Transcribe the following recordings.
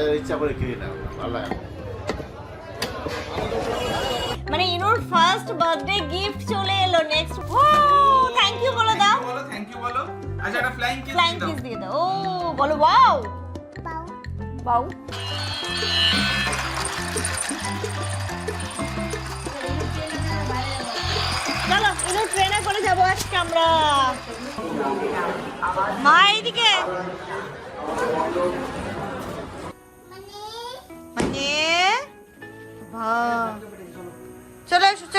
বাজারে ইচ্ছা করে কিনে নাও ভালো লাগে মানে ইনুর ফার্স্ট বার্থডে গিফট চলে এলো নেক্সট ও থ্যাংক ইউ বলে দাও। বলো থ্যাংক ইউ বলো। আচ্ছা একটা ফ্লাইং কিস ফ্লাইং কিস দিয়ে দাও ও বলো ওয়াও বাউ। চলো ইনুর ট্রেনে করে যাব আজকে আমরা। মা এইদিকে।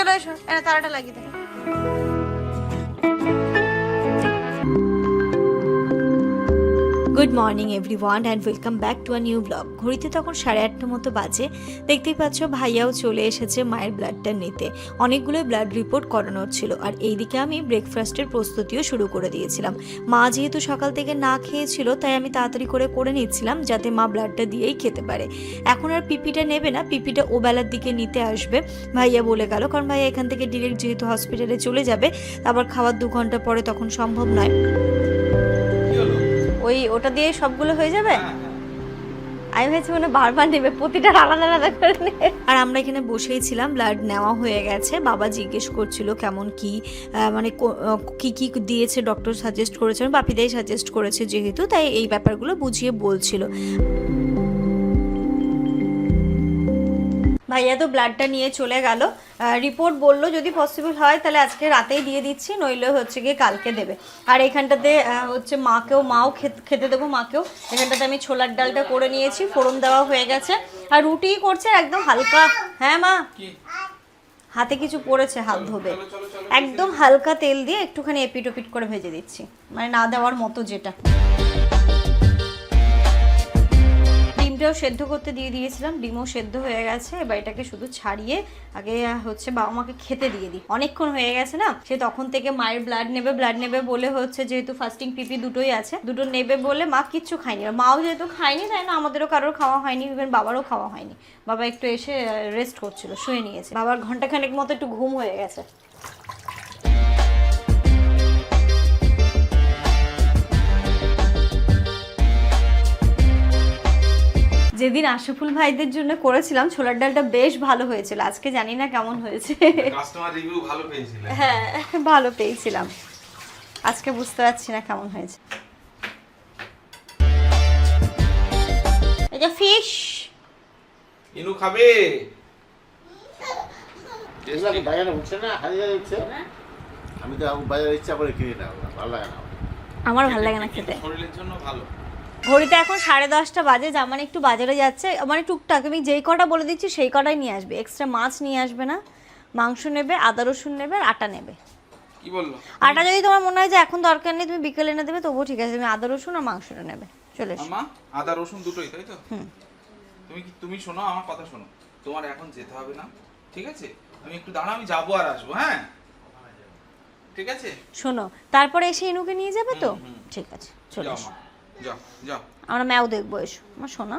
চলে এসো এটা তারাটা লাগিয়ে দে good morning everyone and welcome back to a new blog ঘড়িতে তখন সাড়ে আটটা মতো বাজে। দেখতেই পাচ্ছ, ভাইয়াও চলে এসেছে মায়ের ব্লাডটা নিতে। অনেকগুলো ব্লাড রিপোর্ট করানোর ছিল আর এইদিকে আমি ব্রেকফাস্টের প্রস্তুতিও শুরু করে দিয়েছিলাম। মা যেহেতু সকাল থেকে না খেয়েছিল, তাই আমি তাড়াতাড়ি করে করে নিচ্ছিলাম, যাতে মা ব্লাডটা দিয়েই খেতে পারে। এখন আর পিপিটা নেবে না, পিপিটা ও বেলার দিকে নিতে আসবে, ভাইয়া বলে গেল। কারণ ভাইয়া এখান থেকে ডিরেক্ট যেহেতু হসপিটালে চলে যাবে আবার খাওয়ার দু ঘণ্টা পরে তখন সম্ভব নয়। ওই ওটা দিয়ে সবগুলো হয়ে যাবে। আমি ভেবেছি মানে বারবার নেবে, প্রতিটা আলাদা আলাদা করে নেবে। আর আমরা এখানে বসেই ছিলাম, ব্লাড নেওয়া হয়ে গেছে। বাবা জিজ্ঞেস করছিল কেমন কি মানে কি কি দিয়েছে ডক্টর সাজেস্ট করেছেন বাপিদাই সাজেস্ট করেছে যেহেতু, তাই এই ব্যাপারগুলো বুঝিয়ে বলছিল। ভাইয়া তো ব্লাডটা নিয়ে চলে গেল। রিপোর্ট বলল যদি পসিবল হয় তাহলে আজকে রাতেই দিয়ে দিচ্ছি নইলে হচ্ছে গিয়ে কালকে দেবে। আর এখানটাতে হচ্ছে মাকেও মাও খেত- খেতে দেবো মাকেও। এখানটাতে আমি ছোলার ডালটা করে নিয়েছি ফোড়ন দেওয়া হয়ে গেছে। আর রুটি করছে একদম হালকা হ্যাঁ মা? হাতে কিছু পড়েছে হাত ধোবে। একদম হালকা তেল দিয়ে একটুখানি এপিট ওপিট করে ভেজে দিচ্ছি। মানে না দেওয়ার মতো যেটা। ডিমটাও সেদ্ধ করতে দিয়ে দিয়েছিলাম, ডিমও সেদ্ধ হয়ে গেছে, এবার এটাকে শুধু ছাড়িয়ে আগে হচ্ছে বাবা মাকে খেতে দিয়ে দিই। অনেকক্ষণ হয়ে গেছে না, সে তখন থেকে মায়ের ব্লাড নেবে ব্লাড নেবে বলে হচ্ছে যেহেতু ফাস্টিং পিপি দুটোই আছে, দুটো নেবে বলে মা কিচ্ছু খায়নি। মাও যেহেতু খায়নি, তাই না, আমাদেরও কারোর খাওয়া হয়নি ইভেন বাবারও খাওয়া হয়নি। বাবা একটু এসে রেস্ট করছিল, শুয়ে নিয়েছে। বাবার ঘন্টাখানেক মতো একটু ঘুম হয়ে গেছে। যেদিন আশাফুল ভাইদের জন্য করেছিলাম ছোলার ডালটা বেশ ভালো হয়েছিল। আজকে জানি না কেমন হয়েছে। কাস্টমার রিভিউ ভালো পেয়েছিলে। হ্যাঁ ভালো পেয়েছিলাম। আজকে বুঝতে পারছি না কেমন হয়েছে। এটা ফিশ ইনু খাবে? বাজারে উঠছে না? হাজারে উঠছে আমি তো বাজারে ইচ্ছা করে কিনে নাও ভালো লাগে না আমার ভালো লাগে না খেতে। শরীরের জন্য ভালো। ঘড়িতে এখন সাড়ে দশটা বাজে জামান একটু বাজারে যাচ্ছে। মানে টুকটাক আমি যেই কটা বলে দিচ্ছি সেই কটাই নিয়ে আসবে। এক্সট্রা মাছ নিয়ে আসবে না। মাংস নেবে আদা রসুন নেবে আর আটা নেবে। কি বলল? আটা যদি তোমার মনে হয় যে এখন দরকার নেই তুমি বিকেলে এনে দেবে তবুও ঠিক আছে। তুমি আদা রসুন আর মাংসটা নেবে। চলে এসো। আদা রসুন দুটোই তাই তো? হুম। তুমি তুমি শোনো আমার কথা শোনো। তোমার এখন যেতে হবে না ঠিক আছে? তুমি একটু দাঁড়াও আমি যাব আর আসব হ্যাঁ? ঠিক আছে? শোনো তারপরে এসে ইনুকে নিয়ে যাবে তো। ঠিক আছে চলে এসো। আমরা ম্যাও দেখব এসো। আমার শোনা।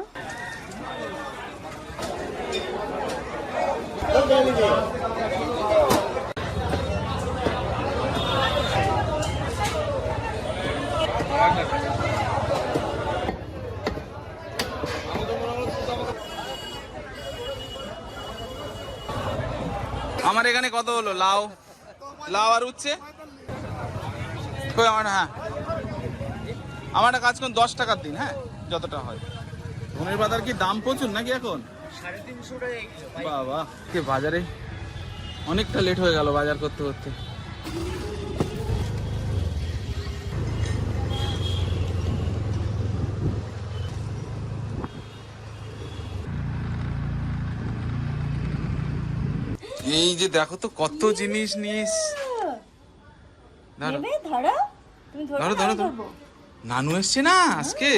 আমার এখানে কত হলো? লাউ। লাউ আর উচ্ছে? হ্যাঁ। আমার একটা কাজ করুন দশ টাকার দিন হ্যাঁ যতটা হয়। ধনের পাতার কি দাম প্রচুর নাকি এখন? বাবা কে বাজারে? অনেকটা লেট হয়ে গেল বাজার করতে করতে। এই যে দেখো তো কত জিনিস নিস ধরো। ধরো। ধরো। ধরো, নানু এসছে না আজকে?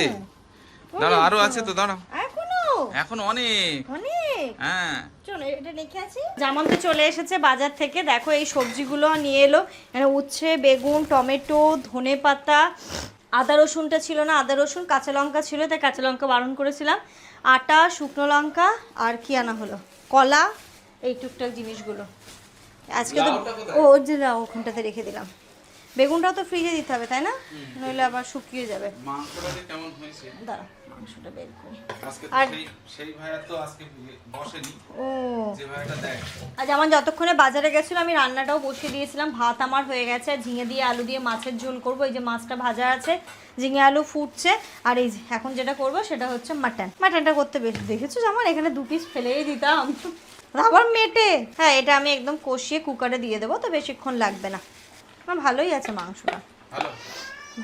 দাঁড়াও আরও আছে তো দাঁড়াও। এখনও? এখন অনেক। অনেক? হ্যাঁ। চলো এটা রেখে আছি জামান তো চলে এসেছে বাজার থেকে। দেখো এই সবজিগুলো নিয়ে এলো। এখানে উচ্ছে বেগুন টমেটো ধনে পাতা আদা রসুনটা ছিল না আদা রসুন কাঁচা লঙ্কা ছিল তাই কাঁচা লঙ্কা বারণ করেছিলাম। আটা শুকনো লঙ্কা আর কি আনা হলো? কলা এই টুকটাক জিনিসগুলো। আজকে তো ও ওর যে ওখানটাতে রেখে দিলাম। বেগুনটাও তো ফ্রিজে দিতে হবে তাই না? নইলে আবার শুকিয়ে যাবে। মাংসটা কেমন হয়েছে? দাঁড়া মাংসটা বের করি। আর- সেই ভাইয়া তো আজকে বসেনি। ও। যে ভাইয়াটা দেয় আজ আমার যতক্ষণে বাজারে গেছিলাম আমি রান্নাটাও বসিয়ে দিয়েছিলাম। ভাত আমার হয়ে গেছে ঝিঙে দিয়ে আলু দিয়ে মাছের ঝোল করব। এই যে মাছটা ভাজা আছে ঝিঙে আলু ফুটছে। আর এই এখন যেটা করব সেটা হচ্ছে মাটন মাটনটা করতে বেশ দেখেছ আমার? এখানে দু পিস ফেলেই দিতাম। আবার মেটে। হ্যাঁ এটা আমি একদম কষিয়ে কুকারে দিয়ে দেবো তো বেশিক্ষণ লাগবে না। আমার ভালোই আছে মাংসটা। ভালো?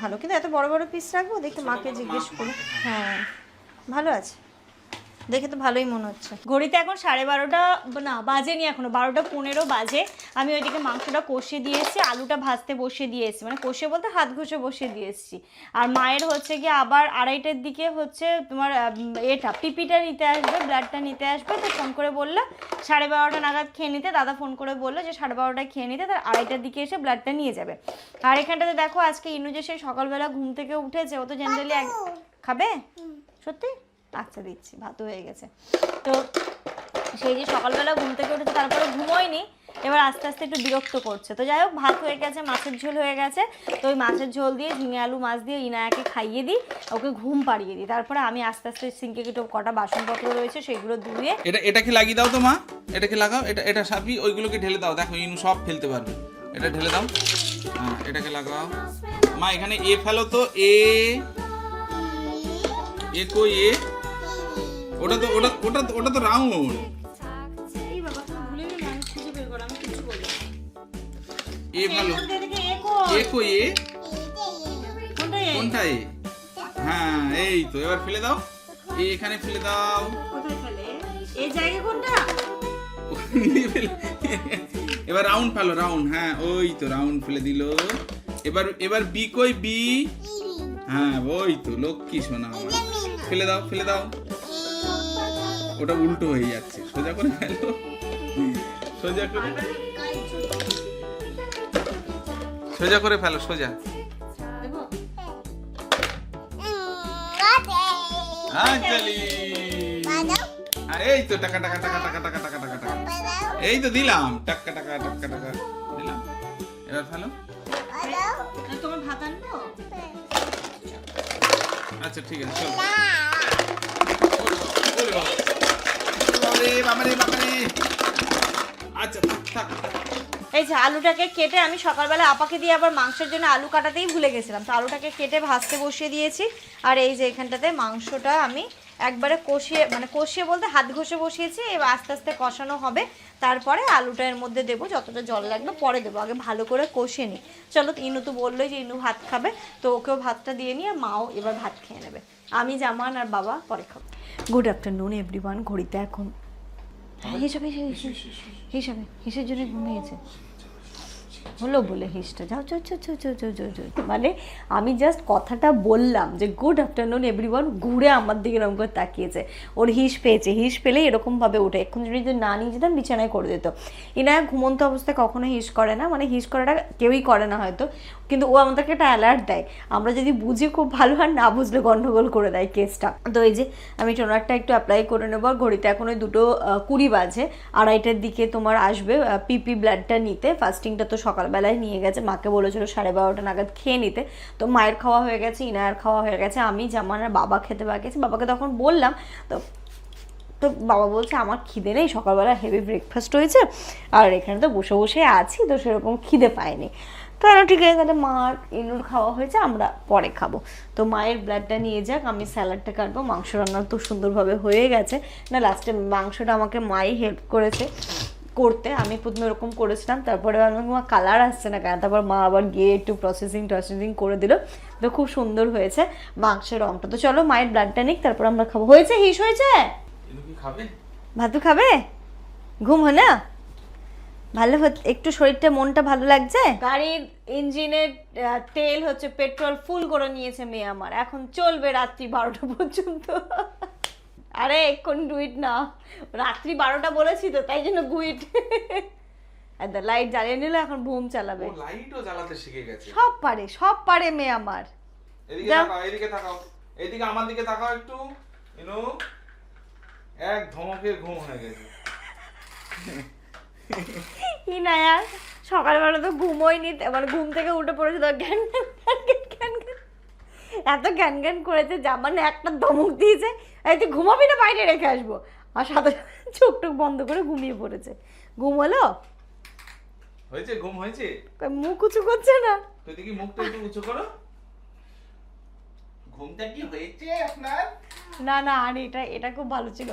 ভালো কিন্তু এত বড় বড় পিস রাখব দেখতে মাকে জিজ্ঞেস করো হ্যাঁ ভালো আছে। দেখে তো ভালোই মনে হচ্ছে। ঘড়িতে এখন সাড়ে বারোটা না বাজেনি এখনও বারোটা পনেরো বাজে। আমি ওইদিকে মাংসটা কষে দিয়ে এসেছি আলুটা ভাজতে বসিয়ে দিয়ে এসেছি মানে কষে বলতে হাত ঘষে বসিয়ে দিয়ে এসেছি আর মায়ের হচ্ছে গিয়ে আবার আড়াইটার দিকে হচ্ছে তোমার এটা পিপিটা নিতে আসবে ব্লাডটা নিতে আসবে। তো ফোন করে বলল সাড়ে বারোটা নাগাদ খেয়ে নিতে। দাদা ফোন করে বলল যে সাড়ে বারোটায় খেয়ে নিতে তার আড়াইটার দিকে এসে ব্লাডটা নিয়ে যাবে। আর এখানটাতে দেখো আজকে ইনু যে সেই সকালবেলা ঘুম থেকে উঠেছে ও তো জেনারেলি খাবে? সত্যি? আচ্ছা দিচ্ছি, ভাত হয়ে গেছে। তো সেই যে সকালবেলা ঘুম থেকে উঠেছে, তারপরে ঘুমোয়নি, এবার আস্তে আস্তে একটু বিরক্ত করছে। তো যাই হোক, ভাত হয়ে গেছে, মাছের ঝোল হয়ে গেছে। তো ওই মাছের ঝোল দিয়ে ঝিঙে আলু মাছ দিয়ে ইনায়াকে খাইয়ে দিই, ওকে ঘুম পাড়িয়ে দিই। তারপরে আমি আস্তে আস্তে সিঙ্কে একটু কটা বাসনপত্র রয়েছে, সেগুলো ধুয়ে এটা এটাকে লাগিয়ে দাও তো মা? এটাকে লাগাও? এটা এটা সাপি ওইগুলোকে ঢেলে দাও। দেখো, ইনু সব ফেলতে পারবে। এটা ঢেলে দাও। হ্যাঁ এটাকে লাগাও। মা, এখানে এ ফেলো তো, এ এ কই, এ? ওটা তো ওটা ওটা তো- ওটা তো রাউন্ড। এই বাবা তুমি ভুলে গেলে আমি খুঁজে বের করো আমি কিছু বলি এ ভালো। এ কই এ কোনটা এ? কোনটা এ? হ্যাঁ এই তো এবার ফেলে দাও। এ এখানে ফেলে দাও। কোথায় ফেলে? এই জায়গা কোনটা? এবার রাউন্ড ফেলো রাউন্ড। হ্যাঁ ওই তো রাউন্ড ফেলে দিল। এবার এবার বি কই? বি? হ্যাঁ ওই তো লক্ষ্মী সোনা। আমার ফেলে দাও ফেলে দাও। ওটা উল্টো হয়ে যাচ্ছে। সোজা করে ফেলো। সোজা করে সোজা করে ফেলো, সোজা। এই তো টাকা টাকা টাকা টাকা টাকা টাকা টাকা টাকা। এই তো দিলাম। টাকা টাকা টাকা টাকা দিলাম। এবার ফেলো। তোমার ভাত আনব আচ্ছা ঠিক আছে, চলো। ওরে বাবারে বাবারে। আচ্ছা থাক এই যে আলুটাকে কেটে আমি সকালবেলা আপাকে দিয়ে আবার মাংসের জন্য আলু কাটাতেই ভুলে গেছিলাম। তো আলুটাকে কেটে ভাজতে বসিয়ে দিয়েছি। আর এই যে এখানটাতে মাংসটা আমি একবারে কষিয়ে মানে কষিয়ে বলতে হাত ঘষে বসিয়েছি। এবার আস্তে আস্তে কষানো হবে। তারপরে আলুটা এর মধ্যে দেবো যতটা জল লাগবে। পরে দেবো আগে ভালো করে কষিয়ে নিই। চলো ইনু তো বললোই যে ইনু ভাত খাবে। তো ওকেও ভাতটা দিয়ে নিয়ে মাও এবার ভাত খেয়ে নেবে। আমি জামান আর বাবা পরে খাব। গুড আফটারনুন এভরিওয়ান ঘড়িতে এখন হিসাবে হিসাবে হিসের জন্য ঘুমিয়েছে হলো বলে হিসটা। যাও চো চো চো চো চো চো মানে আমি জাস্ট কথাটা বললাম যে গুড আফটারনুন এভরিওয়ান ঘুরে আমার দিকে এরকম করে তাকিয়েছে। ওর হিস পেয়েছে। হিস পেলে এরকমভাবে ওঠে। এখন যদি না নিয়ে যেতাম, বিছানায় করে দিত। ইনায়া ঘুমন্ত অবস্থায় কখনো হিস করে না। মানে হিস করাটা কেউই করে না হয়তো। কিন্তু ও আমাদেরকে একটা অ্যালার্ট দেয়। আমরা যদি বুঝি খুব ভালো আর না বুঝলে গন্ডগোল করে দেয় কেসটা। তো এই যে, আমি টোনারটা একটু অ্যাপ্লাই করে নেব। আর ঘড়িতে এখন ওই দুটো কুড়ি বাজে। আড়াইটার দিকে তোমার আসবে পিপি ব্লাডটা নিতে। ফাস্টিংটা তো সকালবেলায় নিয়ে গেছে। মাকে বলেছিল সাড়ে বারোটা নাগাদ খেয়ে নিতে। তো মায়ের খাওয়া হয়ে গেছে, ইনায়ার খাওয়া হয়ে গেছে। আমি, জামান আর বাবা খেতে বাকি বাবাকে তখন বললাম, তো তো বাবা বলছে, আমার খিদে নেই, সকালবেলা হেভি ব্রেকফাস্ট হয়েছে। আর এখানে তো বসে বসে আছি, তো সেরকম খিদে পায়নি তো ঠিক আছে, তাহলে মার ইনুর খাওয়া হয়েছে, আমরা পরে খাব। তো মায়ের ব্লাডটা নিয়ে যাক, আমি স্যালাডটা কাটবো। মাংস রান্না তো সুন্দরভাবে হয়ে গেছে। না লাস্টে মাংসটা আমাকে মাই হেল্প করেছে। করতে আমি প্রথমে ওরকম করেছিলাম তারপরে আমি মা কালার আসছে না কেন? তারপর মা আবার গিয়ে একটু প্রসেসিং টসেসিং করে দিল। তো খুব সুন্দর হয়েছে মাংসের রংটা। তো চলো মায়ের ব্লাডটা নিক তারপর আমরা খাব। হয়েছে হিস হয়েছে? খাবে? ভাতু খাবে? ঘুম হয় না? ভালো হচ্ছে একটু শরীরটা মনটা ভালো লাগছে? গাড়ির ইঞ্জিনের তেল হচ্ছে পেট্রোল ফুল করে নিয়েছে মেয়ে আমার। এখন চলবে রাত্রি বারোটা পর্যন্ত। আরে এখন ডুইট না। রাত্রি বারোটা বলেছি তো তাই জন্য গুইট। লাইট জ্বালিয়ে নিলে এখন বুম চালাবে। লাইটও জ্বালাতে শিখে গেছে। সব পারে সব পারে মেয়ে আমার। এদিকে তাকাও এদিকে তাকাও। এদিকে আমার দিকে তাকাও একটু। ইনু এক ধমকে ঘুম হয়ে গেছে। কি না আর সকালবেলা তো ঘুমোয়নি মানে ঘুম থেকে উঠে পড়েছে তো জ্ঞান জ্ঞান জ্ঞান জ্ঞান জ্ঞান। এত জ্ঞান জ্ঞান করেছে যা মানে একটা ধমক দিয়েছে। এই তুই ঘুমাবি না বাইরে রেখে আসব। আর সাথে সাথে চোখ টোক বন্ধ করে ঘুমিয়ে পড়েছে। ঘুম হলো? হয়েছে ঘুম হয়েছে? মুখ উঁচু করছে না? তুই দেখি মুখটা একটু উঁচু করো। ঘুমটা কি হয়েছে আপনার? না না আর এটা এটা খুব ভালো ছিল।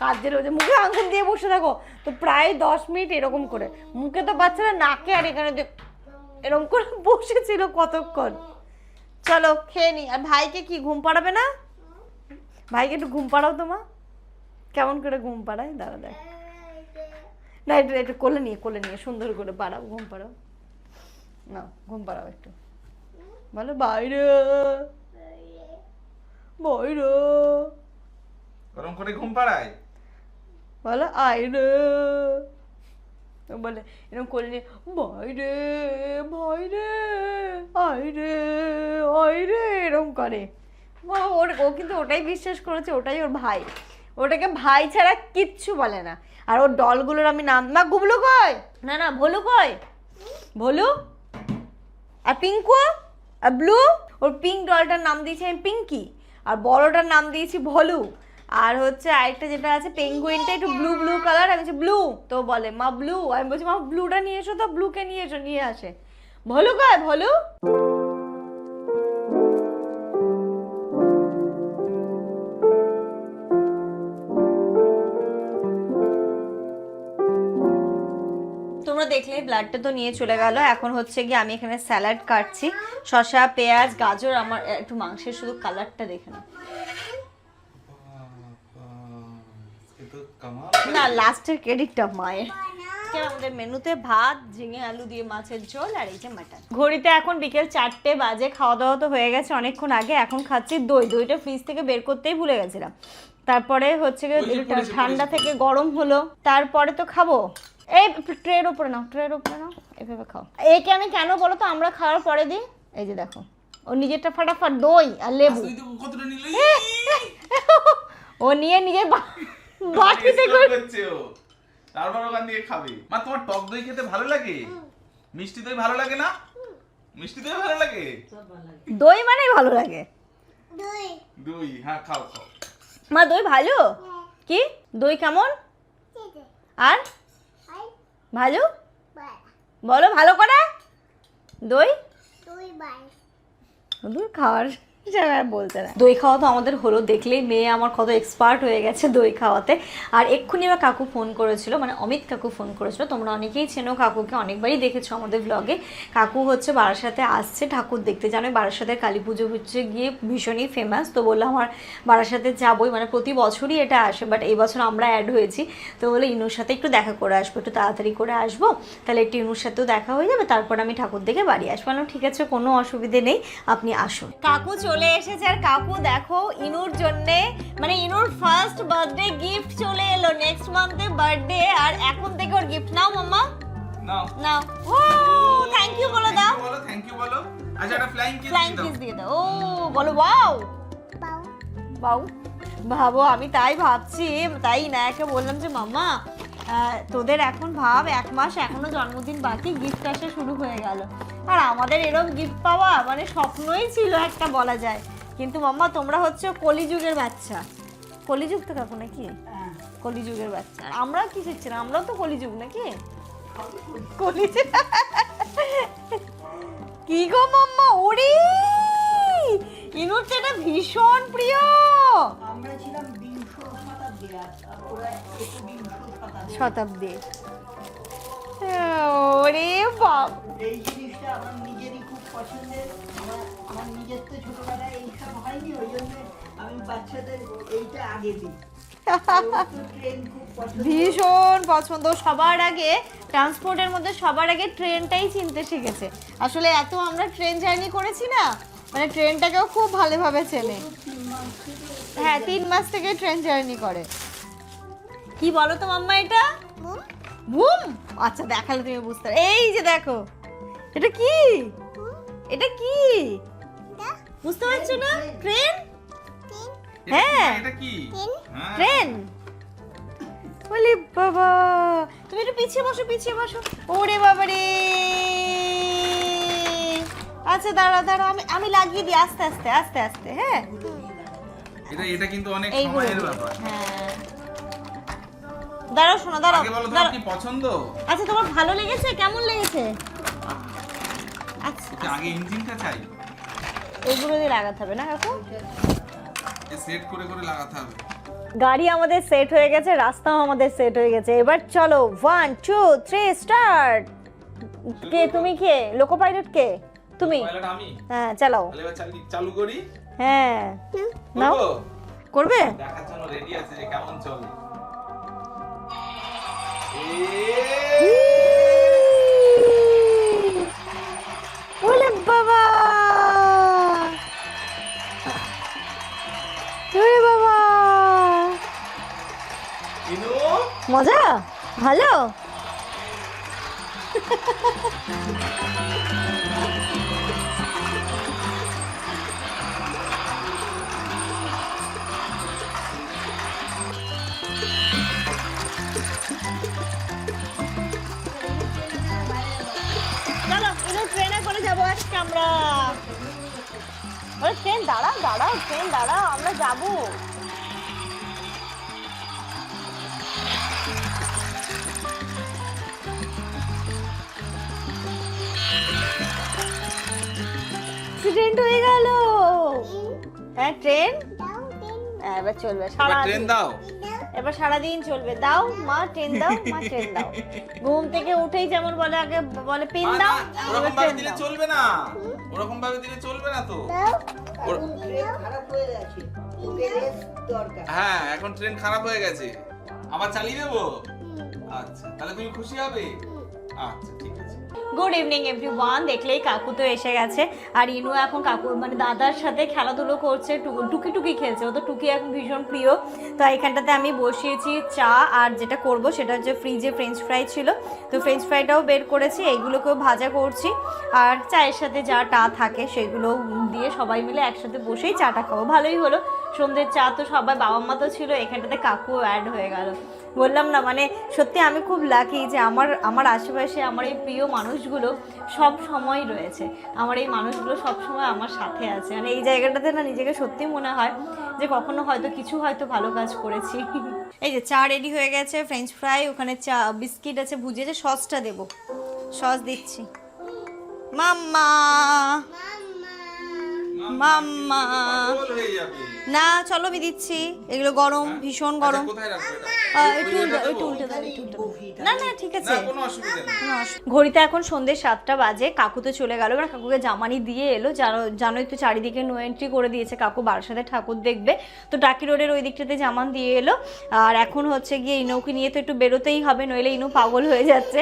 কাজের ওই যে মুখে আঙুল দিয়ে বসে থাকো তো প্রায় দশ মিনিট এরকম করে। মুখে তো বাচ্চারা নাকে আর এখানে যে এরকম করে বসেছিল কতক্ষণ? চলো খেয়ে নি। আর ভাইকে কি ঘুম পাড়াবে না? ভাইকে একটু ঘুম পাড়াও তো মা। কেমন করে ঘুম পাড়ায়? দাঁড়া দেখ। না একটু একটু কোলে নিয়ে কোলে নিয়ে সুন্দর করে পাড়াও ঘুম পাড়াও। না ঘুম পাড়াও একটু। বলো বাইরে। বাইরে। গরম করে ঘুম পাড়ায়? বলো আয় রে বলে এরকম করে নিয়ে ভয় রে ভয় রে আয় রে আয় রে এরকম করে ওর ও কিন্তু ওটাই বিশ্বাস করেছে, ওটাই ওর ভাই। ওটাকে ভাই ছাড়া কিচ্ছু বলে না। আর ওর ডলগুলোর আমি নাম না গুবলু কয় না না, ভোলু কয় ভোলু? আর পিঙ্কু? আর ব্লু? ওর পিঙ্ক ডলটার নাম দিয়েছি আমি পিঙ্কি। আর বড়টার নাম দিয়েছি ভলু। আর হচ্ছে আরেকটা যেটা আছে পেঙ্গুইনটা একটু ব্লু ব্লু কালার আমি বলছি ব্লু তো বলে, মা ব্লু আমি বলছি, মা ব্লুটা নিয়ে এসো তো ব্লুকে নিয়ে এসো, নিয়ে আসে। ভলু কয়, ভলু? দেখলে ব্লাডটা তো নিয়ে চলে গেল। এখন হচ্ছে গিয়ে আমি এখানে স্যালাড কাটছি। শসা, পেঁয়াজ, গাজর, আমার একটু মাংসের শুধু কালারটা দেখে না কিন্তু কামাল না লাস্টের ক্রেডিটটা মায়ের। আমাদের মেনুতে ভাত ঝিঙে আলু দিয়ে মাছের ঝোল আর এই যে মাটন। ঘড়িতে এখন বিকেল চারটে বাজে খাওয়া দাওয়া তো হয়ে গেছে অনেকক্ষণ আগে এখন খাচ্ছি দই। দইটা ফ্রিজ থেকে বের করতেই ভুলে গেছিলাম। তারপরে হচ্ছে ঠান্ডা থেকে গরম হলো তারপরে তো খাব। এই ট্রের ওপরে নাও ট্রের ওপরে নাও। এভাবে খাও। একে আমি কেন বলো তো আমরা খাওয়ার পরে দিই। এই যে দেখো ও নিজেরটা ফাটাফাট দই আর লেবু। ও নিয়ে নিজের বাটিতে করে করছে ও। তারপর ওখান দিয়ে খাবে। মা তোমার টক দই খেতে ভালো লাগে? মিষ্টি দই ভালো লাগে না? মিষ্টি দই ভালো লাগে? দই মানেই ভালো লাগে। দই। হ্যাঁ খাও খাও। মা দই ভালো? কি? দই কেমন? আর? ভালো? বলো ভালো করে। দই? দই খাওয়ার। বলতে না। দই খাওয়া তো আমাদের হলো দেখলেই মেয়ে আমার কত এক্সপার্ট হয়ে গেছে দই খাওয়াতে। আর এক্ষুনি আমার কাকু ফোন করেছিল মানে অমিত কাকু ফোন করেছিল তোমরা অনেকেই চেনো কাকুকে অনেকবারই দেখেছ আমাদের ব্লগে কাকু হচ্ছে বারাসাতে আসছে ঠাকুর দেখতে জানো বারাসাতের কালী পুজো হচ্ছে গিয়ে ভীষণই ফেমাস তো বলল আমার বারাসাতে যাবোই মানে প্রতি বছরই এটা আসে বাট এই বছর আমরা অ্যাড হয়েছি। তো বলে ইনুর সাথে একটু দেখা করে আসব একটু তাড়াতাড়ি করে আসব। তাহলে একটু ইনুর সাথেও দেখা হয়ে যাবে তারপর আমি ঠাকুর দেখে বাড়ি আসব। ঠিক আছে কোনো অসুবিধে নেই আপনি আসুন। কাকু চলে এসেছে। আর কাকু দেখো ইনুর জন্যে মানে ইনুর ফার্স্ট বার্থডে গিফট চলে এলো নেক্সট মান্থে বার্থডে আর এখন থেকে ওর গিফট নাও মাম্মা। নাও। নাও। ও থ্যাংক ইউ বলো দাও। বলো থ্যাংক ইউ বলো। আচ্ছা একটা ফ্লাইং কিস ফ্লাইং কিস দিয়ে দাও। ও বলো ওয়াও বাউ। বাউ। ভাবো আমি তাই ভাবছি তাই নায়াকে বললাম যে মাম্মা তোদের এখন ভাব এক মাস এখনও জন্মদিন বাকি গিফট আসা শুরু হয়ে গেল। আর আমাদের এরকম গিফট পাওয়া মানে স্বপ্নই ছিল একটা বলা যায়। কিন্তু মাম্মা তোমরা হচ্ছে কলিযুগের বাচ্চা। কলিযুগ তো কাকু নাকি? কলিযুগের বাচ্চা। আর আমরা কি শিখছিলাম আমরাও তো কলিযুগ নাকি? কলিযুগ। কি গো মাম্মা ওরে! ইনুর এটা ভীষণ প্রিয়। আমরা ছিলাম বিংশ আর ওরা একবিংশ শতাব্দী ওরে বাপ। এই জিনিসটা আমার নিজেরই খুব পছন্দের। আমার আমার নিজের তো ছোটবেলায় এইসব হয়নি ওই জন্য আমি বাচ্চাদের এইটা আগে দিই। ভীষণ পছন্দ। সবার আগে ট্রান্সপোর্টের মধ্যে সবার আগে ট্রেনটাই চিনতে শিখেছে। আসলে এত আমরা ট্রেন জার্নি করেছি না মানে ট্রেনটাকেও খুব ভালোভাবে চেনে। হ্যাঁ তিন মাস থেকে ট্রেন জার্নি করে। কি বলো তো মাম্মা এটা? বুম আচ্ছা দেখালে তুমি বুঝতে। এই যে দেখো এটা কি? এটা কি? বুঝতে পারছ না? ট্রেন? হ্যাঁ। এটা কি? হ্যাঁ। ট্রেন। বলে বাবা। তুমি একটু পিছিয়ে বসো পিছিয়ে বসো। ওরে বাবা রে। আচ্ছা দাঁড়া দাঁড়া আমি আমি লাগিয়ে দিই। আস্তে আস্তে আস্তে আস্তে হ্যাঁ? এটা এটা কিন্তু অনেক সময়ের ব্যাপার। হ্যাঁ। দাঁড়াও শোনো দাঁড়াও। আগে বলো তোমার দাঁড়াও। কি পছন্দ? আচ্ছা তোমার ভালো লেগেছে? কেমন লেগেছে? আচ্ছা আগে ইঞ্জিনটা চাই। এগুলো দিয়ে লাগাতে হবে না কাকু সেট করে করে লাগাতে হবে। গাড়ি আমাদের সেট হয়ে গেছে রাস্তাও আমাদের সেট হয়ে গেছে। এবার চলো ওয়ান টু থ্রি স্টার্ট কে তুমি কে? লোকো পাইলট কে? তুমি? পাইলট আমি। হ্যাঁ চালাও। তাহলে এবার চালি- চালু করি। হ্যাঁ। নাও। করব? করবে দেখার জন্য রেডি আছে যে কেমন চলে। বাবা বাবা মজা? ভালো? আমরা। ওরে ট্রেন দাঁড়াও দাঁড়াও ট্রেন দাঁড়াও আমরা যাব। অ্যাক্সিডেন্ট হয়ে গেল? হ্যাঁ ট্রেন। হ্যাঁ, এবার চলবে সারা ট্রেন দাও। এবার সারাদিন চলবে। দাও মা ট্রেন দাও মা ট্রেন দাও। ঘুম থেকে উঠেই যেমন বলে আগে বলে পিন দাও ওরকম ভাবে দিলে চলবে না। ওরকম ভাবে দিলে চলবে না তো। ওর- ট্রেন খারাপ হয়ে গেছে। ওকে রেস্ট দরকার। হ্যাঁ এখন ট্রেন খারাপ হয়ে গেছে। আবার চালিয়ে দেবো? আচ্ছা তাহলে তুমি খুশি হবে? আচ্ছা ঠিক আছে। গুড ইভিনিং এভরিওয়ান দেখলেই কাকু তো এসে গেছে। আর ইনু এখন কাকু মানে দাদার সাথে খেলাধুলো করছে টুকি টুকি খেলছে। ও তো টুকি এখন ভীষণ প্রিয়। তো এখানটাতে আমি বসিয়েছি চা, আর যেটা করব সেটা হচ্ছে ফ্রিজে ফ্রেঞ্চ ফ্রাই ছিল। তো ফ্রেঞ্চ ফ্রাইটাও বের করেছি, এইগুলোকেও ভাজা করছি। আর চায়ের সাথে যা টা থাকে সেগুলো দিয়ে সবাই মিলে একসাথে বসেই চাটা খাব। ভালোই হলো। সন্ধ্যের চা তো সবাই বাবা মা তো ছিল এখানটাতে কাকুও অ্যাড হয়ে গেল। বললাম না মানে সত্যি আমি খুব লাকি যে আমার আমার আশেপাশে আমার এই প্রিয় মানুষগুলো সব সময় রয়েছে। আমার এই মানুষগুলো সব সময় আমার সাথে আছে। মানে এই জায়গাটাতে না নিজেকে সত্যি মনে হয় যে কখনো হয়তো কিছু হয়তো ভালো কাজ করেছি। এই যে চা রেডি হয়ে গেছে ফ্রেঞ্চ ফ্রাই ওখানে চা বিস্কিট আছে ভুজে ভুজিয়েছে সসটা দেবো। সস দিচ্ছি। মাম্মা! মাম্মা! না চলো আমি দিচ্ছি। এগুলো গরম ভীষণ গরম। আচ্ছা, কোথায় রাখব একটু একটু উল্টে একটু উল্টে না না ঠিক আছে। ঘড়িতে এখন সন্ধ্যে সাতটা বাজে কাকু তো চলে গেল। এবার কাকুকে জামানি দিয়ে এলো জানো জানোই তো চারিদিকে নো এন্ট্রি করে দিয়েছে কাকু বারাসাতে ঠাকুর দেখবে। তো টাকি রোডের ওই দিকটাতে জামান দিয়ে এলো। আর এখন হচ্ছে গিয়ে ইনুকে নিয়ে তো একটু বেরোতেই হবে নইলে ইনু পাগল হয়ে যাচ্ছে।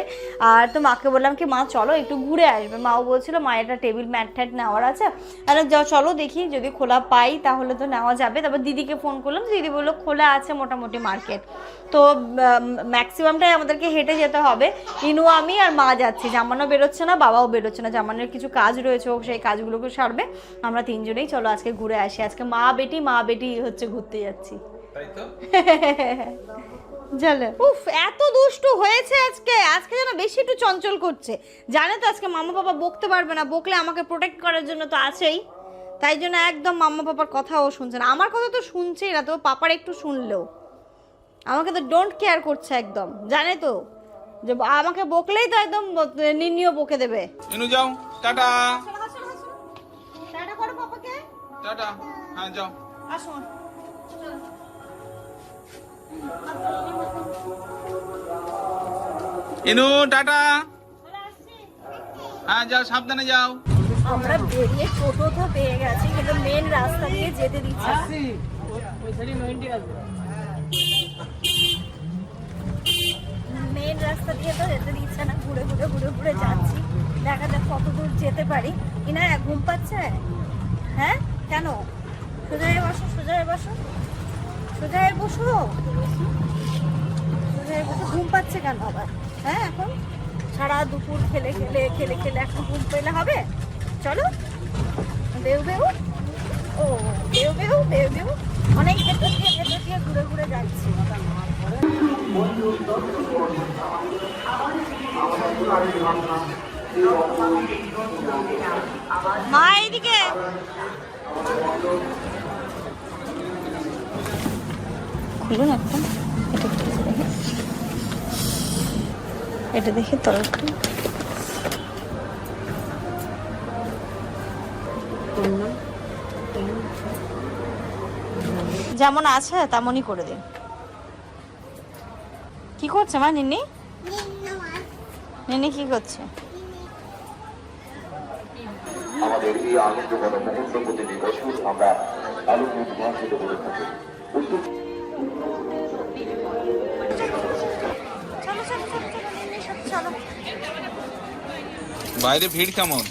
আর তো মাকে বললাম কি মা চলো একটু ঘুরে আসবে। মাও বলছিল মা একটা টেবিল ম্যাট ট্যাট নেওয়ার আছে। আর চলো দেখি যদি খোলা পাই তাহলে তো নেওয়া যাবে। তারপর দিদিকে ফোন করলাম দিদি বলল খোলা আছে মোটামুটি মার্কেট তো ম্যাক্সিমামটাই আমাদেরকে হেঁটে যেতে হবে। ইনু আমি আর মা যাচ্ছি। জামানও বেরোচ্ছে না বাবাও বেরোচ্ছে না। জামানের কিছু কাজ রয়েছে সেই কাজগুলোকে সারবে। আমরা তিনজনেই চলো আজকে ঘুরে আসি। আজকে মা বেটি মা বেটি হচ্ছে ঘুরতে যাচ্ছি। চলো। উফ এত দুষ্টু হয়েছে আজকে। আজকে যেন বেশি একটু চঞ্চল করছে। জানে তো আজকে মামা বাবা বকতে পারবে না। বকলে আমাকে প্রোটেক্ট করার জন্য তো আছেই। তাই জন্য একদম মাম্মা পাপার কথাও শুনছে না। আমার কথা তো শুনছেই না তো পাপার একটু শুনলেও। আমাকে তো ডোন্ট কেয়ার করছে একদম। জানে তো? যে আমাকে বকলেই তো একদম নির্নিয় বকে দেবে। ইনু যাও টাটা। টাটা করো পাপাকে। টাটা। হ্যাঁ যাও। আসুন ইনু টাটা। হ্যাঁ যাও সাবধানে যাও। আমরা বেরিয়ে টোটো তো পেয়ে গেছি কিন্তু মেন রাস্তা দিয়ে যেতে দিচ্ছে না। মেন রাস্তা দিয়ে তো যেতে দিচ্ছে না। ঘুরে ঘুরে ঘুরে ঘুরে যাচ্ছি। দেখা যাক কত দূর যেতে পারি। কিনা ঘুম পাচ্ছে? হ্যাঁ? কেন? সোজা হয়ে বসো সোজা হয়ে বসো। সোজা হয়ে বসো। সোজা হয়ে বসো। ঘুম পাচ্ছে কেন আবার? হ্যাঁ এখন? সারা দুপুর খেলে খেলে খেলে খেলে এখন ঘুম পেলে হবে? চলো। বেউ বেউ ও বেউ বেউ বেউ বেউ অনেক ভেতর দিয়ে ভেতর দিয়ে ঘুরে ঘুরে যাচ্ছে মা এইদিকে খুলুন একটা? এটা একটু দেখে এটা দেখে তরকারি যেমন আছে, তেমনই করে দিন। কি করছে মা নিনি? নিনি কি করছে? আমাদের এই আনন্দ আনন্দঘন মুহূর্ত প্রতিটি বছর আমরা আলোক উদ্ভাসিত করে থাকি। বাইরে ভিড় কেমন?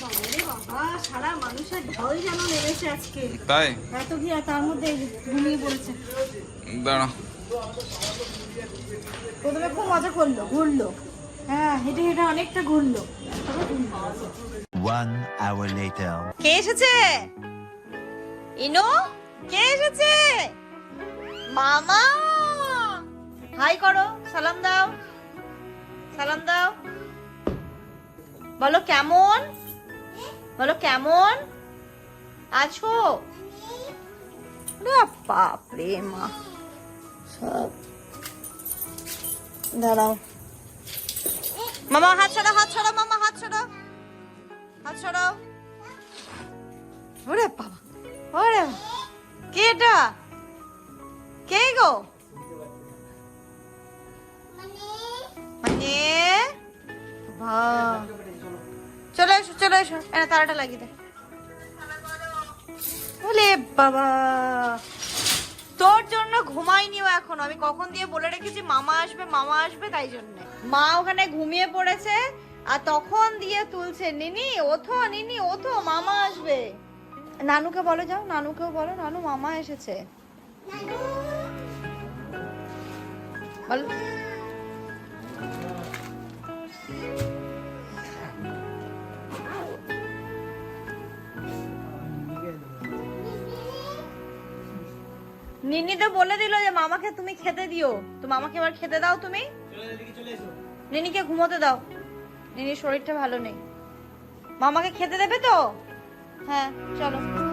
সারা মানুষের ঢল যেন নেমেছে আজকে। তাই? এত ভিড় তার মধ্যে ঘুমিয়ে পড়েছে। দাঁড়া। প্রথমে খুব মজা করল ঘুরলো। হ্যাঁ হেঁটে হেঁটে অনেকটা ঘুরলো। One hour later. কে এসেছে? ইনো কে এসেছে? মামা! হাই করো সালাম দাও। সালাম দাও। বলো কেমন? বলো কেমন? আছো? ওরে বাপরে মা। সব। দাঁড়াও। মামা হাত ছড়া হাত ছড়া মামা হাত ছড়া হাত ছড়াও ওরে বাবা। ওরে কে এটা? কে গো? মানে? বা চলে এসো চলে এসো। এনে তারাটা লাগিয়ে দে। ওলে বাবা। তোর জন্য ঘুমাইনিও এখন। আমি কখন দিয়ে বলে রেখেছি, মামা আসবে মামা আসবে তাই জন্য। মা ওখানে ঘুমিয়ে পড়েছে, আর তখন দিয়ে তুলছে, নিনি, ওঠো নিনি, ওঠো, মামা আসবে। নানুকে বলো, যাও, নানুকেও বলো, নানু, মামা এসেছে। বল। নিনি তো বলে দিল যে মামাকে তুমি খেতে দিও। তো মামাকে এবার খেতে দাও তুমি। নিনিকে ঘুমোতে দাও। নিনির শরীরটা ভালো নেই। মামাকে খেতে দেবে তো? হ্যাঁ চলো।